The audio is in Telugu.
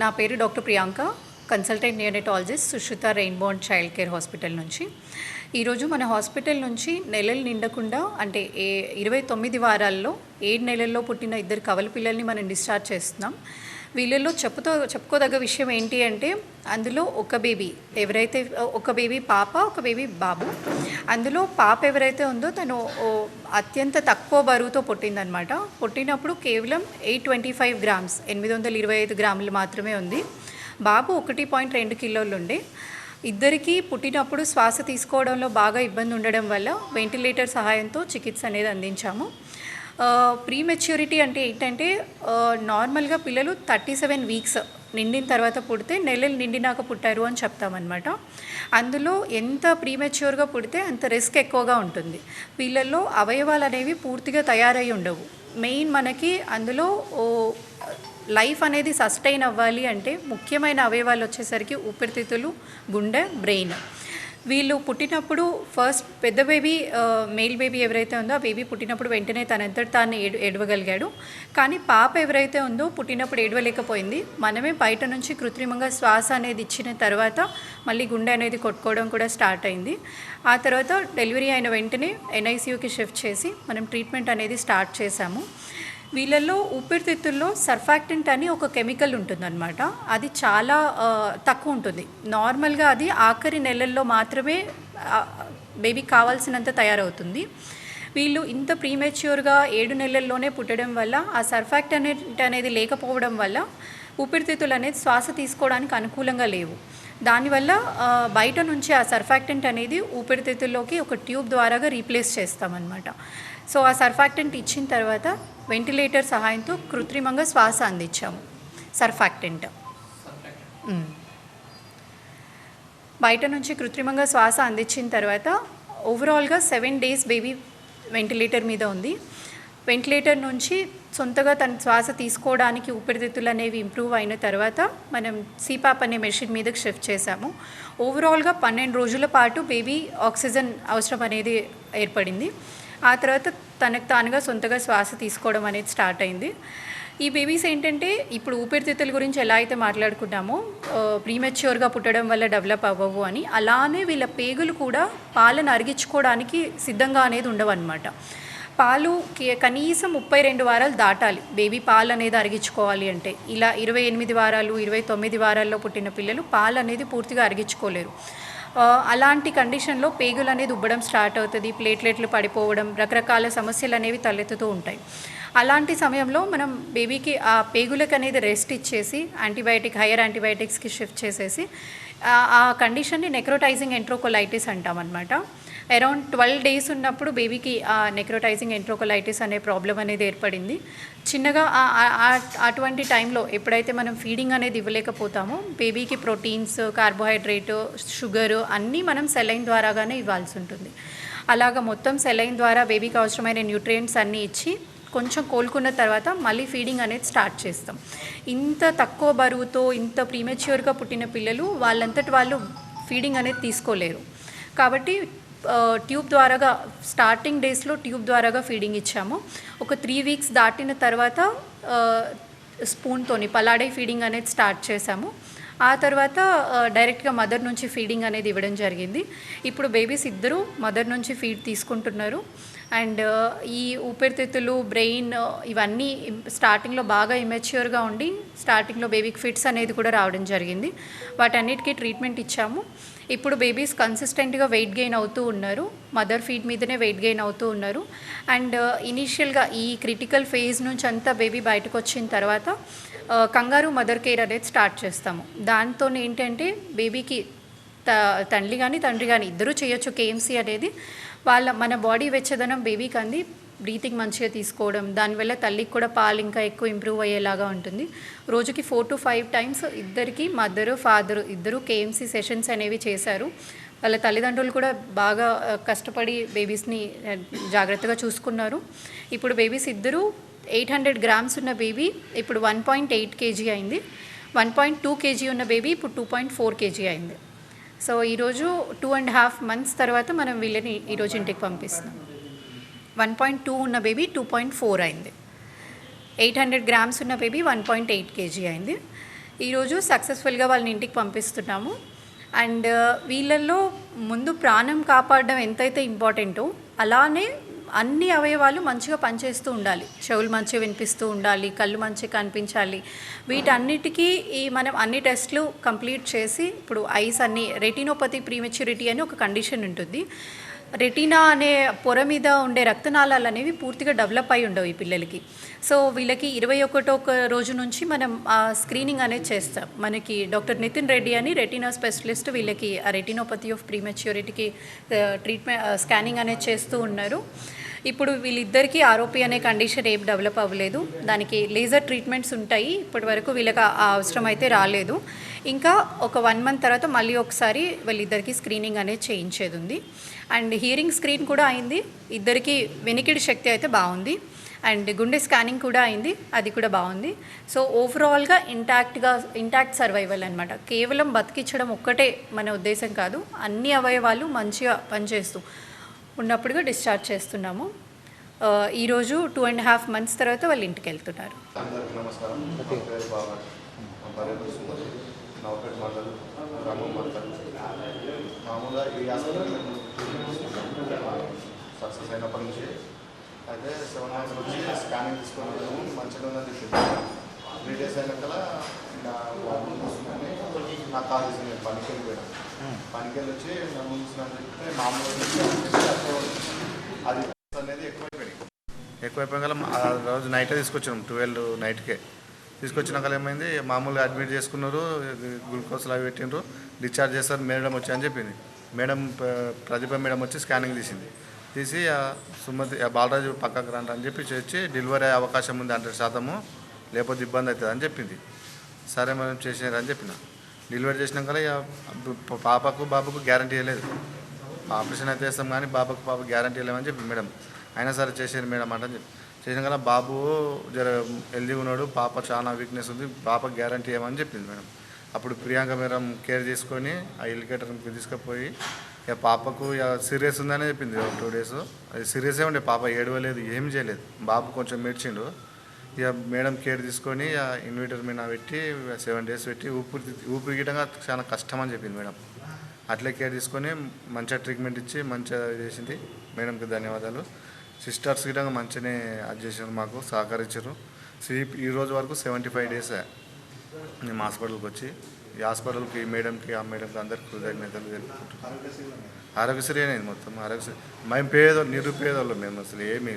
నా పేరు doctor Priyanka consultant neonatologist Sushruta rainbow and child care hospital నుంచి. ఈరోజు మన హాస్పిటల్ నుంచి నెలలు నిండకుండా అంటే ఏ ఇరవై తొమ్మిది వారాల్లో ఏడు నెలల్లో పుట్టిన ఇద్దరు కవల పిల్లల్ని మనం డిశ్చార్జ్ చేస్తున్నాం. వీళ్ళల్లో చెప్పుతో చెప్పుకోదగ్గ విషయం ఏంటి అంటే అందులో ఒక బేబీ ఎవరైతే ఒక బేబీ పాప ఒక బేబీ బాబు. అందులో పాప ఎవరైతే ఉందో తను ఓ అత్యంత తక్కువ బరువుతో పుట్టిందనమాట పుట్టినప్పుడు కేవలం ఎయిట్ ట్వంటీ ఫైవ్ గ్రామ్స్ ఎనిమిది వందల ఇరవై ఐదు గ్రాములు మాత్రమే ఉంది. బాబు ఒకటి పాయింట్ రెండు కిలోలు ఉండే. ఇద్దరికీ పుట్టినప్పుడు శ్వాస తీసుకోవడంలో బాగా ఇబ్బంది ఉండడం వల్ల వెంటిలేటర్ సహాయంతో చికిత్స అనేది అందించాము. ప్రీ మెచ్యూరిటీ అంటే ఏంటంటే నార్మల్గా పిల్లలు థర్టీ సెవెన్ వీక్స్ నిండిన తర్వాత పుడితే నెలలు నిండినాక పుట్టారు అని చెప్తామన్నమాట. అందులో ఎంత ప్రీమెచ్యూర్గా పుడితే అంత రిస్క్ ఎక్కువగా ఉంటుంది. పిల్లల్లో అవయవాలు అనేవి పూర్తిగా తయారై ఉండవు. మెయిన్ మనకి అందులో ఓ లైఫ్ అనేది సస్టైన్ అవ్వాలి అంటే ముఖ్యమైన అవయవాలు వచ్చేసరికి ఊపిరితిత్తులు గుండె బ్రెయిన్ వీళ్ళు పుట్టినప్పుడు ఫస్ట్ పెద్ద బేబీ మేల్ బేబీ ఎవరైతే ఉందో ఆ బేబీ పుట్టినప్పుడు వెంటనే తనంతటి తాను ఏడు ఏడవగలిగాడు. కానీ పాప ఎవరైతే ఉందో పుట్టినప్పుడు ఏడవలేకపోయింది. మనమే బయట నుంచి కృత్రిమంగా శ్వాస అనేది ఇచ్చిన తర్వాత మళ్ళీ గుండె అనేది కొట్టుకోవడం కూడా స్టార్ట్ అయింది. ఆ తర్వాత డెలివరీ అయిన వెంటనే ఎన్ఐసియూకి షిఫ్ట్ చేసి మనం ట్రీట్మెంట్ అనేది స్టార్ట్ చేశాము. వీళ్ళల్లో ఊపిరితిత్తుల్లో సర్ఫాక్టెంట్ అని ఒక కెమికల్ ఉంటుందన్నమాట. అది చాలా తక్కువ ఉంటుంది. నార్మల్గా అది ఆఖరి నెలల్లో మాత్రమే బేబీకి కావాల్సినంత తయారవుతుంది. వీళ్ళు ఇంత ప్రీమెచ్యూర్గా ఏడు నెలల్లోనే పుట్టడం వల్ల ఆ సర్ఫాక్ట్ అనేది లేకపోవడం వల్ల ఊపిరితిత్తులు అనేది శ్వాస తీసుకోవడానికి అనుకూలంగా లేవు. దానివల్ల బయట నుంచి ఆ సర్ఫాక్టెంట్ అనేది ఊపిరితిత్తుల్లోకి ఒక ట్యూబ్ ద్వారాగా రీప్లేస్ చేస్తామన్నమాట. సో ఆ సర్ఫాక్టెంట్ ఇచ్చిన తర్వాత వెంటిలేటర్ సహాయంతో కృత్రిమంగా శ్వాస అందించాము. సర్ఫాక్టెంట్. బయట నుంచి కృత్రిమంగా శ్వాస అందించిన తర్వాత ఓవరాల్గా సెవెన్ డేస్ బేబీ వెంటిలేటర్ మీద ఉంది. వెంటిలేటర్ నుంచి సొంతగా తన శ్వాస తీసుకోవడానికి ఊపిరితిత్తులు అనేవి ఇంప్రూవ్ అయిన తర్వాత మనం సిపాప్ అనే మెషిన్ మీదకి షిఫ్ట్ చేశాము. ఓవరాల్గా పన్నెండు రోజుల పాటు బేబీ ఆక్సిజన్ అవసరం అనేది ఏర్పడింది. ఆ తర్వాత తనకు తానుగా సొంతగా శ్వాస తీసుకోవడం అనేది స్టార్ట్ అయింది. ఈ బేబీస్ ఏంటంటే ఇప్పుడు ఊపిరితిత్తుల గురించి ఎలా అయితే మాట్లాడుకున్నామో ప్రీమెచ్యూర్గా పుట్టడం వల్ల డెవలప్ అవ్వవు అని అలానే వీళ్ళ పేగులు కూడా పాలను అరిగించుకోవడానికి సిద్ధంగా అనేది ఉండవన్నమాట. పాలు కనీసం ముప్పై రెండు వారాలు దాటాలి. బేబీ పాలు అనేది అరిగించుకోవాలి అంటే. ఇలా ఇరవై ఎనిమిది వారాలు ఇరవై తొమ్మిది వారాల్లో పుట్టిన పిల్లలు పాలు అనేది పూర్తిగా అరిగించుకోలేరు. అలాంటి కండిషన్లో పేగులు అనేది ఉబ్బడం స్టార్ట్ అవుతుంది ప్లేట్లెట్లు పడిపోవడం రకరకాల సమస్యలు అనేవి తలెత్తుతూ ఉంటాయి. అలాంటి సమయంలో మనం బేబీకి ఆ పేగులకు అనేది రెస్ట్ ఇచ్చేసి యాంటీబయాటిక్ హైయర్ యాంటీబయాటిక్స్కి షిఫ్ట్ చేసేసి ఆ- కండిషన్ని నెక్రోటైజింగ్ ఎంట్రోకోలైటిస్ అంటామన్నమాట. అరౌండ్ ట్వెల్వ్ డేస్ ఉన్నప్పుడు బేబీకి ఆ నెక్రోటైజింగ్ ఎంట్రోకోలైటిస్ అనే ప్రాబ్లం అనేది ఏర్పడింది. చిన్నగా అటువంటి టైంలో ఎప్పుడైతే మనం ఫీడింగ్ అనేది ఇవ్వలేకపోతామో బేబీకి ప్రోటీన్స్ కార్బోహైడ్రేట్ షుగర్ అన్నీ మనం సెలైన్ ద్వారాగానే ఇవ్వాల్సి ఉంటుంది. అలాగ మొత్తం సెలైన్ ద్వారా బేబీకి అవసరమైన న్యూట్రియంట్స్ అన్నీ ఇచ్చి కొంచెం కోలుకున్న తర్వాత మళ్ళీ ఫీడింగ్ అనేది స్టార్ట్ చేస్తాం. ఇంత తక్కువ బరువుతో ఇంత ప్రీమెచ్యూర్గా పుట్టిన పిల్లలు వాళ్ళంతటి వాళ్ళు ఫీడింగ్ అనేది తీసుకోలేరు. కాబట్టి ట్యూబ్ ద్వారాగా స్టార్టింగ్ డేస్లో ట్యూబ్ ద్వారాగా ఫీడింగ్ ఇచ్చాము. ఒక త్రీ వీక్స్ దాటిన తర్వాత స్పూన్తోని పలాడే ఫీడింగ్ అనేది స్టార్ట్ చేశాము. ఆ తర్వాత డైరెక్ట్గా మదర్ నుంచి ఫీడింగ్ అనేది ఇవ్వడం జరిగింది. ఇప్పుడు బేబీస్ ఇద్దరు మదర్ నుంచి ఫీడ్ తీసుకుంటున్నారు. అండ్ ఈ ఊపిరితిత్తులు బ్రెయిన్ ఇవన్నీ స్టార్టింగ్లో బాగా ఇమెచ్యూర్గా ఉండి స్టార్టింగ్లో బేబీకి ఫిట్స్ అనేది కూడా రావడం జరిగింది. వాటన్నిటికీ ట్రీట్మెంట్ ఇచ్చాము. ఇప్పుడు బేబీస్ కన్సిస్టెంట్గా వెయిట్ గెయిన్ అవుతూ ఉన్నారు. మదర్ ఫీడ్ మీదనే వెయిట్ గెయిన్ అవుతూ ఉన్నారు. అండ్ ఇనీషియల్గా ఈ క్రిటికల్ ఫేజ్ నుంచి అంతా బేబీ బయటకు వచ్చిన తర్వాత కంగారు మదర్ కేర్ అనేది స్టార్ట్ చేస్తాము. దాంతో ఏంటంటే బేబీకి త తండ్రి కానీ తండ్రి కానీ ఇద్దరూ చేయొచ్చు. కేఎంసీ అనేది వాళ్ళ మన బాడీ వెచ్చదనం బేబీకి అంది బ్రీతింగ్ మంచిగా తీసుకోవడం దానివల్ల తల్లికి కూడా పాలు ఇంకా ఎక్కువ ఇంప్రూవ్ అయ్యేలాగా ఉంటుంది. రోజుకి ఫోర్ టు ఫైవ్ టైమ్స్ ఇద్దరికి మదరు ఫాదరు ఇద్దరు కేఎంసీ సెషన్స్ అనేవి చేశారు. వాళ్ళ తల్లిదండ్రులు కూడా బాగా కష్టపడి బేబీస్ని జాగ్రత్తగా చూసుకున్నారు. ఇప్పుడు బేబీస్ ఇద్దరు ఎయిట్ హండ్రెడ్ గ్రామ్స్ ఉన్న బేబీ ఇప్పుడు వన్ పాయింట్ ఎయిట్ కేజీ అయింది. వన్ పాయింట్ టూ కేజీ ఉన్న బేబీ ఇప్పుడు టూ పాయింట్ ఫోర్ కేజీ అయింది. సో ఈరోజు టూ అండ్ హాఫ్ మంత్స్ తర్వాత మనం వీళ్ళని ఈరోజు ఇంటికి పంపిస్తున్నాం. వన్ పాయింట్ టూ ఉన్న బేబీ టూ పాయింట్ ఫోర్ అయింది. ఎయిట్ హండ్రెడ్ గ్రామ్స్ ఉన్న baby one point eight KG అయింది. ఈరోజు సక్సెస్ఫుల్గా వాళ్ళని ఇంటికి పంపిస్తున్నాము. అండ్ uh, వీళ్ళల్లో ముందు ప్రాణం కాపాడడం ఎంతైతే ఇంపార్టెంటో అలానే అన్ని అవయవాలు మంచిగా పనిచేస్తూ ఉండాలి. చెవులు మంచిగా వినిపిస్తూ ఉండాలి కళ్ళు మంచిగా కనిపించాలి. వీటన్నిటికీ ఈ మనం అన్ని టెస్ట్లు కంప్లీట్ చేసి ఇప్పుడు ఐస్ అన్ని రెటినోపతి ప్రీమెచ్యూరిటీ అని ఒక కండిషన్ ఉంటుంది. రెటీనా అనే పొర మీద ఉండే రక్తనాళాలు అనేవి పూర్తిగా డెవలప్ అయి ఉండవు ఈ పిల్లలకి. సో వీళ్ళకి ఇరవై ఒకటో రోజు నుంచి మనం ఆ స్క్రీనింగ్ అనేది చేస్తాం. మనకి డాక్టర్ నితిన్ రెడ్డి అని రెటీనా స్పెషలిస్ట్ వీళ్ళకి ఆ రెటీనోపతి ఆఫ్ ప్రీమెచ్యూరిటీకి ట్రీట్మెంట్ స్కానింగ్ అనేది చేస్తూ ఉన్నారు. ఇప్పుడు వీళ్ళిద్దరికీ ఆరోపి అనే కండిషన్ ఏం డెవలప్ అవ్వలేదు. దానికి లేజర్ ట్రీట్మెంట్స్ ఉంటాయి. ఇప్పటి వరకు వీళ్ళకి ఆ అవసరం అయితే రాలేదు. ఇంకా ఒక వన్ మంత్ తర్వాత మళ్ళీ ఒకసారి వీళ్ళిద్దరికి స్క్రీనింగ్ అనేది చేయించేది ఉంది. అండ్ హియరింగ్ స్క్రీన్ కూడా అయింది. ఇద్దరికి వెనికిడి శక్తి అయితే బాగుంది. అండ్ గుండె స్కానింగ్ కూడా అయింది. అది కూడా బాగుంది. సో ఓవరాల్గా ఇంటాక్ట్గా ఇంటాక్ట్ సర్వైవల్ అనమాట కేవలం బతికించడం ఒక్కటే మన ఉద్దేశం కాదు. అన్ని అవయవాలు మంచిగా పనిచేస్తూ ఉన్నప్పుడుగా డిశ్చార్జ్ చేస్తున్నాము. ఈరోజు టూ అండ్ హాఫ్ మంత్స్ తర్వాత వాళ్ళు ఇంటికి వెళ్తున్నారు. మామూలుగా ఈ హాస్పిటల్ సక్సెస్ అయినప్పటి నుంచి అయితే సెవెన్ మంత్స్ నుంచి స్కానింగ్ తీసుకున్నాము మంచిగా ఉందని చెప్పింది త్రీ డేస్ అయినాక నా వాకింగ్ చూస్తున్నాను నాకు కాల్ చేసింది నేను పనికి వెళ్ళిపోయాను పనికెళ్ళి వచ్చి నన్ను చెప్తే మామూలుగా అది అనేది ఎక్కువైపోయింది. ఎక్కువైపోయిన ఆ రోజు నైటే తీసుకొచ్చినాం ట్వెల్వ్ నైట్కే తీసుకొచ్చినాక ఏమైంది మామూలుగా అడ్మిట్ చేసుకున్నారు గ్లూకోజ్లు అవి పెట్టిండ్రు డిశ్చార్జ్ చేస్తారు మేడం వచ్చి అని చెప్పింది. మేడం ప్రదీప మేడం వచ్చి స్కానింగ్ తీసింది. తీసి సుమతి ఆ బాలరాజు పక్కకు రండి అని చెప్పి వచ్చి డెలివరీ అయ్యే అవకాశం ఉంది హండ్రెడ్ శాతము లేకపోతే ఇబ్బంది అవుతుంది అని చెప్పింది. సరే మనం చేసినారు అని చెప్పిన. డెలివరీ చేసినాక ఇక పాపకు బాబుకు గ్యారంటీ ఇవ్వలేదు ఆపరేషన్ అయితే వేస్తాం కానీ బాబాకు పాప గ్యారంటీ ఇవ్వలేమని చెప్పి మేడం అయినా సరే చేసేది మేడం అంటే చెప్పి. చేసిన కదా బాబు జర హెల్దీగా ఉన్నాడు పాప చాలా వీక్నెస్ ఉంది పాప గ్యారంటీ ఏమని చెప్పింది మేడం. అప్పుడు ప్రియాంక మేడం కేర్ తీసుకొని ఆ ఎలికేటర్కి తీసుకుపోయి ఇక పాపకు ఇక సీరియస్ ఉందని చెప్పింది టూ డేస్ అది సీరియసే ఉండే పాప ఏడవలేదు ఏం చేయలేదు. బాబు కొంచెం మెడిచిండు ఇక మేడం కేర్ తీసుకొని ఇక ఇన్వర్టర్ మీద పెట్టి సెవెన్ డేస్ పెట్టి ఊపిరి ఊపిరి గిటంగా చాలా కష్టం అని చెప్పింది మేడం. అట్లే కేర్ తీసుకొని మంచిగా ట్రీట్మెంట్ ఇచ్చి మంచిగా చేసింది. మేడంకి ధన్యవాదాలు. సిస్టర్స్ గిటంగా మంచిగానే అది చేసారు మాకు సహకరించారు స్లీప్ ఈ రోజు వరకు సెవెంటీ ఫైవ్ డేస్ మేము హాస్పిటల్కి వచ్చి ఈ హాస్పిటల్కి ఈ మేడంకి ఆ మేడంకి అందరికి కృతజ్ఞతలు తెలుపుకుంటున్నాం. ఆరోగ్యశ్రీ అనేది మొత్తం ఆరోగ్యశ్రీ. మేము పేద నిరుపేదోళ్ళు మేము అసలు ఏమి